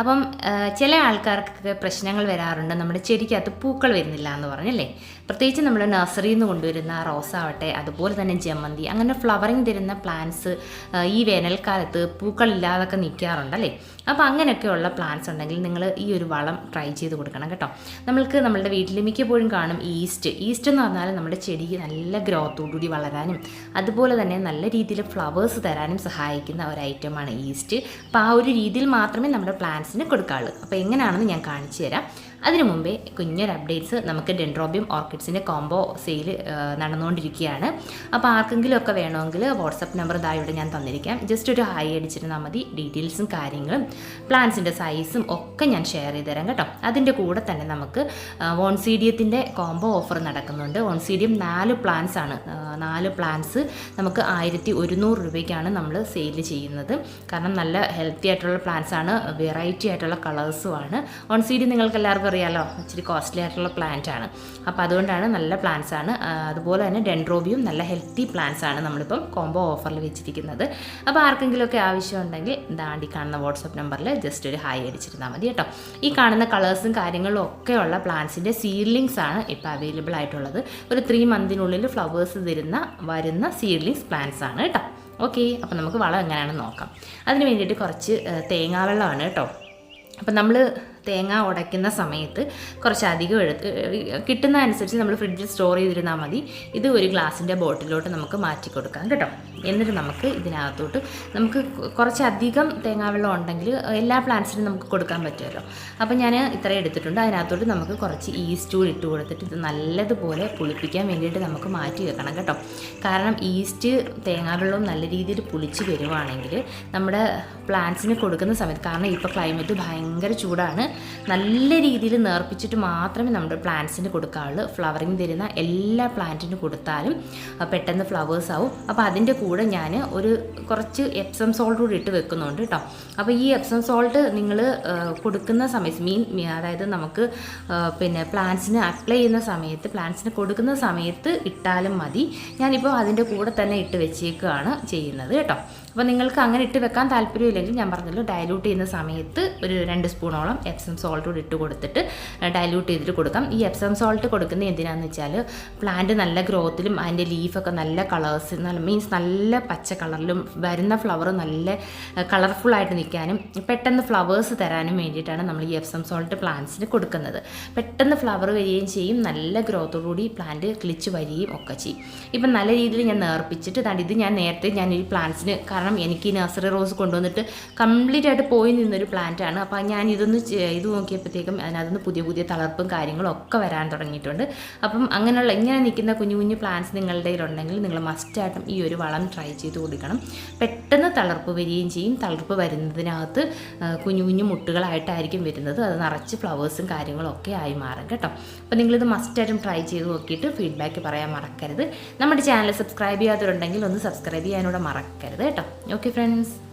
അപ്പം ചില ആൾക്കാർക്കൊക്കെ പ്രശ്നങ്ങൾ വരാറുണ്ട്. നമ്മുടെ ചെടിക്കകത്ത് പൂക്കൾ വരുന്നില്ല എന്ന് പറഞ്ഞല്ലേ? പ്രത്യേകിച്ച് നമ്മൾ നഴ്സറിയിൽ നിന്ന് കൊണ്ടുവരുന്ന റോസ് ആവട്ടെ അതുപോലെ തന്നെ ജമന്തി അങ്ങനെ ഫ്ലവറിങ് തരുന്ന പ്ലാന്റ്സ് ഈ വേനൽക്കാലത്ത് പൂക്കളില്ലാതൊക്കെ നിൽക്കാറുണ്ടല്ലേ അപ്പോൾ അങ്ങനെയൊക്കെയുള്ള പ്ലാന്റ്സ് ഉണ്ടെങ്കിൽ നിങ്ങൾ ഈ ഒരു വളം ട്രൈ ചെയ്ത് കൊടുക്കണം കേട്ടോ. നമ്മൾക്ക് നമ്മളുടെ വീട്ടിൽ മിക്കപ്പോഴും കാണും ഈസ്റ്റ്. ഈസ്റ്റ് എന്ന് പറഞ്ഞാൽ നമ്മുടെ ചെടിക്ക് നല്ല ഗ്രോത്തോടുകൂടി വളരാനും അതുപോലെ തന്നെ നല്ല രീതിയിൽ ഫ്ലവേഴ്സ് തരാനും സഹായിക്കുന്ന ഒരു ഐറ്റമാണ് ഈസ്റ്റ്. അപ്പോൾ ആ ഒരു രീതിയിൽ മാത്രമേ നമ്മുടെ പ്ലാന്റ്സിന് കൊടുക്കാറുള്ളത്. അപ്പോൾ എങ്ങനെയാണെന്ന് ഞാൻ കാണിച്ചു തരാം അതിനു മുമ്പേ കുഞ്ഞൊരു അപ്ഡേറ്റ്സ് നമുക്ക് ഡെൻഡ്രോബിയം ഓർക്കിഡ്സിന്റെ കോംബോ സെയിൽ നടന്നുകൊണ്ടിരിക്കുകയാണ്. അപ്പോൾ ആർക്കെങ്കിലും ഒക്കെ വേണമെങ്കിൽ വാട്സപ്പ് നമ്പർ ഇതാ ഇവിടെ ഞാൻ തന്നിരിക്കാം. ജസ്റ്റ് ഒരു ഹൈ അടിച്ചിരുന്നാൽ മതി. ഡീറ്റെയിൽസും കാര്യങ്ങളും പ്ലാന്റ്സിന്റെ സൈസും ഒക്കെ ഞാൻ ഷെയർ ചെയ്ത് തരാം കേട്ടോ. അതിന്റെ കൂടെ തന്നെ നമുക്ക് വോൺസീഡിയത്തിന്റെ കോംബോ ഓഫർ നടക്കുന്നുണ്ട്. വോൺസീഡിയം നാല് പ്ലാന്റ്സ് ആണ്. നാല് പ്ലാന്റ്സ് നമുക്ക് ആയിരത്തി ഒരുന്നൂറ് രൂപയ്ക്കാണ് നമ്മൾ സെയിൽ ചെയ്യുന്നത്. കാരണം നല്ല ഹെൽത്തി ആയിട്ടുള്ള പ്ലാന്റ്സ് ആണ്. വെറൈറ്റി ആയിട്ടുള്ള കളേഴ്സും ആണ്. ഓൺസീഡി നിങ്ങൾക്ക് എല്ലാവർക്കും അറിയാലോ ഇച്ചിരി കോസ്റ്റ്ലി ആയിട്ടുള്ള പ്ലാന്റ് ആണ്. അപ്പോൾ അതുകൊണ്ടാണ് നല്ല പ്ലാന്റ്സ് ആണ്. അതുപോലെ തന്നെ ഡെൻഡ്രോബിയും നല്ല ഹെൽത്തി പ്ലാന്റ്സ് ആണ് നമ്മളിപ്പം കോംബോ ഓഫറിൽ വെച്ചിരിക്കുന്നത്. അപ്പോൾ ആർക്കെങ്കിലുമൊക്കെ ആവശ്യമുണ്ടെങ്കിൽ ദാണ്ടി കാണുന്ന വാട്സപ്പ് നമ്പറിൽ ജസ്റ്റ് ഒരു ഹായ് അടിച്ചിരുന്നാൽ മതി കേട്ടോ. ഈ കാണുന്ന കളേഴ്സും കാര്യങ്ങളും ഒക്കെയുള്ള പ്ലാന്റ്സിന്റെ സീഡ്ലിങ്സ് ആണ് ഇപ്പോൾ അവൈലബിൾ ആയിട്ടുള്ളത്. ഒരു ത്രീ മന്തിനുള്ളിൽ ഫ്ലവേഴ്സ് തരുന്ന വരുന്ന സീഡ്ലിങ്സ് പ്ലാന്റ്സ് ആണ് കേട്ടോ. ഓക്കെ അപ്പോൾ നമുക്ക് വളം എങ്ങനെയാണെന്ന് നോക്കാം. അതിന് വേണ്ടിയിട്ട് കുറച്ച് തേങ്ങാവെള്ളമാണ് കേട്ടോ. അപ്പം നമ്മൾ തേങ്ങ ഉടയ്ക്കുന്ന സമയത്ത് കുറച്ച് അധികം എടുത്ത് കിട്ടുന്ന അനുസരിച്ച് നമ്മൾ ഫ്രിഡ്ജിൽ സ്റ്റോർ ചെയ്തിരുന്നാൽ മതി. ഇത് ഒരു ഗ്ലാസിന്റെ ബോട്ടിലോട്ട് നമുക്ക് മാറ്റി കൊടുക്കാം കേട്ടോ. എന്നിട്ട് നമുക്ക് ഇതിനകത്തോട്ട് നമുക്ക് കുറച്ചധികം തേങ്ങാവെള്ളം ഉണ്ടെങ്കിൽ എല്ലാ പ്ലാന്റ്സിനും നമുക്ക് കൊടുക്കാൻ പറ്റുമല്ലോ. അപ്പം ഞാൻ ഇത്ര എടുത്തിട്ടുണ്ട്. അതിനകത്തോട്ട് നമുക്ക് കുറച്ച് ഈസ്റ്റ് കൂടി ഇട്ട് കൊടുത്തിട്ട് ഇത് നല്ലതുപോലെ പുളിപ്പിക്കാൻ വേണ്ടിയിട്ട് നമുക്ക് മാറ്റി വെക്കണം കേട്ടോ. കാരണം ഈസ്റ്റ് തേങ്ങാവെള്ളവും നല്ല രീതിയിൽ പുളിച്ച് വരുവാണെങ്കിൽ നമ്മുടെ പ്ലാന്റ്സിന് കൊടുക്കുന്ന സമയത്ത് കാരണം ഇപ്പോൾ ക്ലൈമറ്റ് ഭയങ്കര ചൂടാണ്. നല്ല രീതിയിൽ നേർപ്പിച്ചിട്ട് മാത്രമേ നമ്മുടെ പ്ലാന്റ്സിന് കൊടുക്കാവുള്ളൂ. ഫ്ലവറിങ് തരുന്ന എല്ലാ പ്ലാന്റിന് കൊടുത്താലും പെട്ടെന്ന് ഫ്ലവേഴ്സ് ആവും. അപ്പോൾ അതിന്റെ കൂടെ ഞാൻ ഒരു കുറച്ച് എപ്സം സോൾട്ട് കൂടി ഇട്ട് വെക്കുന്നുണ്ട് കേട്ടോ അപ്പോൾ ഈ എപ്സം സോൾട്ട് നിങ്ങൾ കൊടുക്കുന്ന സമയത്ത് മീൻ അതായത് നമുക്ക് പിന്നെ പ്ലാന്റ്സിന് അപ്ലൈ ചെയ്യുന്ന സമയത്ത് പ്ലാന്റ്സിന് കൊടുക്കുന്ന സമയത്ത് ഇട്ടാലും മതി. ഞാനിപ്പോൾ അതിന്റെ കൂടെ തന്നെ ഇട്ട് വെച്ചേക്കുകയാണ് ചെയ്യുന്നത് കേട്ടോ അപ്പോൾ നിങ്ങൾക്ക് അങ്ങനെ ഇട്ട് വെക്കാൻ താല്പര്യമില്ലെങ്കിൽ ഞാൻ പറഞ്ഞല്ലോ ഡയലൂട്ട് ചെയ്യുന്ന സമയത്ത് ഒരു രണ്ട് സ്പൂണോളം എപ്സം സോൾട്ട് കൂടി ഇട്ട് കൊടുത്തിട്ട് ഡയലൂട്ട് ചെയ്തിട്ട് കൊടുക്കാം. ഈ എപ്സം സോൾട്ട് കൊടുക്കുന്നത് എന്തിനാന്ന് വെച്ചാൽ പ്ലാന്റ് നല്ല ഗ്രോത്തിലും അതിന്റെ ലീഫൊക്കെ നല്ല കളേഴ്സ് നല്ല മീൻസ് നല്ല പച്ച കളറിലും വരുന്ന ഫ്ലവർ നല്ല കളർഫുൾ ആയിട്ട് നിൽക്കാനും പെട്ടെന്ന് ഫ്ലവേഴ്സ് തരാനും വേണ്ടിയിട്ടാണ് നമ്മൾ ഈ എപ്സം സോൾട്ട് പ്ലാന്റ്സിന് കൊടുക്കുന്നത്. പെട്ടെന്ന് ഫ്ലവർ വരികയും ചെയ്യും നല്ല ഗ്രോത്തോടുകൂടി പ്ലാന്റ് ക്ലിച്ച് വരികയും ഒക്കെ ചെയ്യും. ഇപ്പം നല്ല രീതിയിൽ ഞാൻ നേർപ്പിച്ചിട്ട് ദാണ്ട് ഇത് ഞാൻ നേരത്തെ ഞാൻ ഈ പ്ലാന്റ്സിന് കാരണം എനിക്ക് ഈ നഴ്സറി റോസ് കൊണ്ടുവന്നിട്ട് കംപ്ലീറ്റ് ആയിട്ട് പോയി നിന്നൊരു പ്ലാന്റ് ആണ്. അപ്പോൾ ഞാൻ ഇതൊന്ന് ഇത് നോക്കിയപ്പോഴത്തേക്കും അതിനകത്തുനിന്ന് പുതിയ പുതിയ തളർപ്പും കാര്യങ്ങളും ഒക്കെ വരാൻ തുടങ്ങിയിട്ടുണ്ട്. അപ്പം അങ്ങനെയുള്ള ഇങ്ങനെ നിൽക്കുന്ന കുഞ്ഞു കുഞ്ഞു പ്ലാന്റ്സ് നിങ്ങളുടെ കയ്യിലുണ്ടെങ്കിൽ നിങ്ങൾ മസ്റ്റായിട്ടും ഈ ഒരു വളം ട്രൈ ചെയ്ത് കൊടുക്കണം. പെട്ടെന്ന് തളർപ്പ് വരികയും ചെയ്യും. തളർപ്പ് വരുന്നതിനകത്ത് കുഞ്ഞു കുഞ്ഞു മുട്ടുകളായിട്ടായിരിക്കും വരുന്നത്. അത് നിറച്ച് ഫ്ലവേഴ്സും കാര്യങ്ങളും ഒക്കെ ആയി മാറും കേട്ടോ. അപ്പോൾ നിങ്ങളിത് മസ്റ്റായിട്ടും ട്രൈ ചെയ്ത് നോക്കിയിട്ട് ഫീഡ്ബാക്ക് പറയാൻ മറക്കരുത്. നമ്മുടെ ചാനൽ സബ്സ്ക്രൈബ് ചെയ്യാത്തവരുണ്ടെങ്കിൽ ഒന്ന് സബ്സ്ക്രൈബ് ചെയ്യാനൂടെ മറക്കരുത് കേട്ടോ. Okay friends